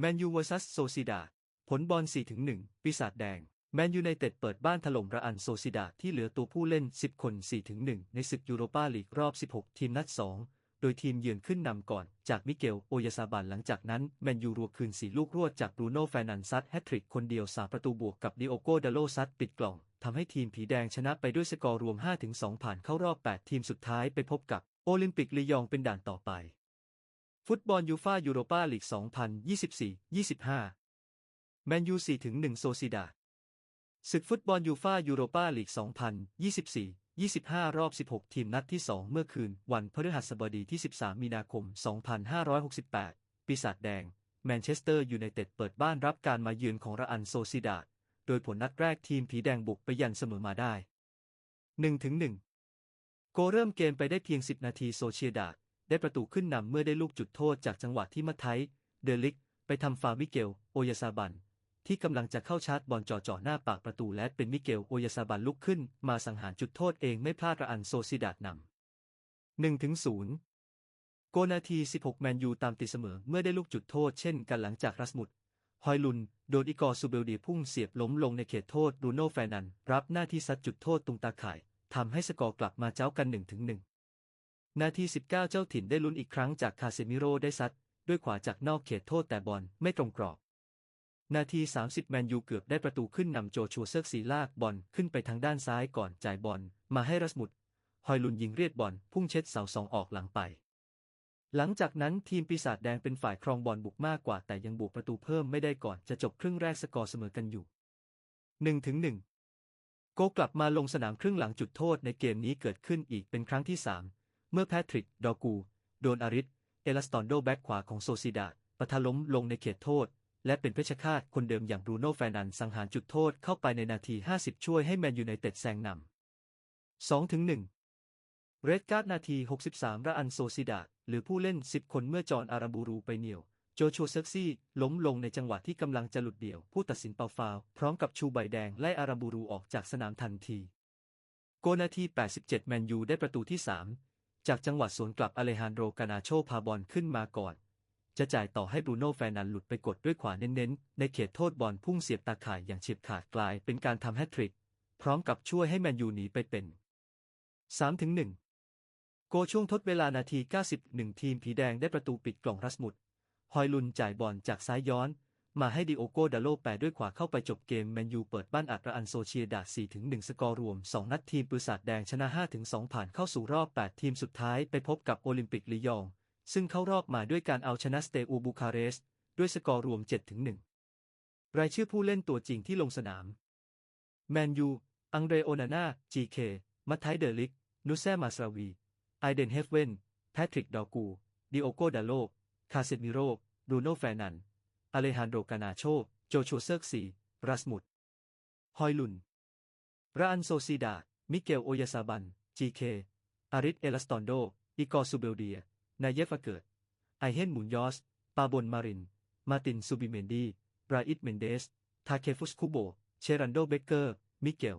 แมนยู vs โซซิดา ผลบอล 4-1 ปีศาจแดง แมนยูไนเต็ดเปิดบ้านถล่มระอันโซซิดาที่เหลือตัวผู้เล่น 10 คน 4-1 ในศึกยูโรปาลีกรอบ 16 ทีมนัด 2 โดยทีมเยือนขึ้นนำก่อน จากมิเกล โอยาซาบันหลังจากนั้น แมนยูรัวคืน 4 ลูกรวดจากบรูโน่แฟนันซัดแฮตทริกคนเดียว 3 ประตูบวกกับดิโอโกดาโลซัดปิดกล่องทำให้ทีมผีแดงชนะไปด้วยสกอร์รวม 5-2 ผ่านเข้ารอบ 8 ทีมสุดท้ายไปพบกับโอลิมปิกลียองเป็นด่านต่อไป ฟุตบอลยูฟ่ายูโรปาลีก 2024-25 แมนยู 4-1 โซซิดา ศึกฟุตบอลยูฟ่ายูโรปาลีก 2024-25 รอบ 16 ทีมนัดที่ 2 เมื่อคืน วันพฤหัสบดีที่ 13 มีนาคม 2568 ปีศาจแดง แมนเชสเตอร์ยูไนเต็ดเปิดบ้านรับการมาเยือนของระอันโซซิดา โดยผลนัดแรกทีมผีแดงบุกไปยันเสมอมาได้ 1-1 โกเริ่มเกมไปได้เพียง 10 นาทีโซเชียดา ได้ประตูขึ้นนำเมื่อได้ลูกจุดโทษจากจังหวะที่มัทไทเดลิก ไปทำฟาวิเกล โอยาซาบัน ที่กำลังจะเข้าชาร์จบอลจ่อจ่อหน้าปากประตูและเป็นมิเกล โอยาซาบันลุกขึ้น มาสังหารจุดโทษเองไม่พลาดระอันโซซิดาดนำ1ถึง0โกนาที 16 แมนยูตามตีเสมอเมื่อได้ลูกจุดโทษเช่นกันหลังจากรัสมุดฮอยลุน โดนอีกอร์ซูเบลดีพุ่งเสียบล้มลงในเขตโทษบรูโน่แฟนัน รับหน้าที่ซัดจุดโทษตรงตาข่ายทำให้สกอร์กลับมาเจ้ากัน1-1 นาที 19 เจ้าถิ่นได้ลุ้นอีกครั้งจากคาเซมิโรได้ซัดด้วยขวาจากนอกเขตโทษแต่บอลไม่ตรงกรอบ นาที 30 แมนยูเกือบได้ประตูขึ้นนำโจชัวเซิร์กสีลากบอลขึ้นไปทางด้านซ้ายก่อนจ่ายบอลมาให้รัสมุดฮอยลุนยิงเรียดบอลพุ่งเช็ดเสาสองออกหลังไป หลังจากนั้นทีมปีศาจแดงเป็นฝ่ายครองบอลบุกมากกว่า แต่ยังบุกประตูเพิ่มไม่ได้ก่อนจะจบครึ่งแรกสกอร์เสมอกันอยู่1ถึง1โกกลับมาลงสนามครึ่งหลังจุดโทษในเกมนี้เกิดขึ้นอีกเป็นครั้งที่3 เมื่อแพทริก ดอกู โดนอาริสเอลาสตอนโดแบ็กขวาของโซซิดาปะทะล้มลงในเขตโทษ และเป็นเพชฌฆาตคนเดิมอย่างบรูโน่แฟนันสังหารจุดโทษเข้าไปในนาที 50 ช่วยให้แมนยูไนเต็ดแซงนำ2ถึง1เรดการ์ดนาที 63ระอันโซซิดาหรือผู้เล่น 10 คนเมื่อจอนอาราบูรูไปเหนียว โจชัวเซ็กซี่ ล้มลงในจังหวะที่กำลังจะหลุดเดี่ยว ผู้ตัดสินเป่าฟาวพร้อมกับชูใบแดงไล่อาราบูรูออกจากสนามทันที โกนาที 87 แมนยูได้ประตูที่ 3 จากจังหวะสวนกลับอเลฮานโดกานาโชพาบอลขึ้นมาก่อน จะจ่ายต่อให้บรูโน่แฟนันหลุดไปกดด้วยขวาเน้นๆ ในเขตโทษบอลพุ่งเสียบตาข่ายอย่างเฉียบขาดกลายเป็นการทำแฮตทริก พร้อมกับช่วยให้แมนยูหนีไปเป็น 3-1 โกช่วงทดเวลานาที 91 ทีมผีแดงได้ประตูปิดกล่องรัสมุด ฮอยลุนจ่ายบอลจากซ้ายย้อน มาให้ดิโอโกดาโลแปรด้วยขวาเข้าไปจบเกมแมนยูเปิดบ้านอัดระอันโซเชียดา4-1สกอร์รวม 2 นัดทีมปีศาจแดงชนะ5-2ผ่านเข้าสู่รอบ 8 ทีมสุดท้ายไปพบกับโอลิมปิกลียอง ซึ่งเข้ารอบมาด้วยการเอาชนะสเตอูบูคาเรส ด้วยสกอร์รวม7-1รายชื่อผู้เล่นตัวจริงที่ลงสนาม แมนยู อังเดรโอนาน่าจีเค มัทไทเดลิกนูแซมาสราวี ไอเดนเฮฟเวน แพทริก ดอกูดิโอโกดาโล คาเซมิโรบรูโนแฟนัน อเลฮานโดกานาโช โจโชเซิร์กซีรัสมุด ฮอยลุนราอันโซซีดา มิเกลโอยาซาบัน จีเค อาริสเอลัสตอนโดอีกอร์ซูเบลเดีย นายเยฟเกิด ไอเฮนมุนยอส ปาบนมาริน มาตินซูบิเมนดีบราอิดเมนเดส ทาเคฟุสคูโบ เชรันโดเบเกอร์ มิเกล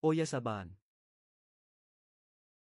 โอยาซาบาน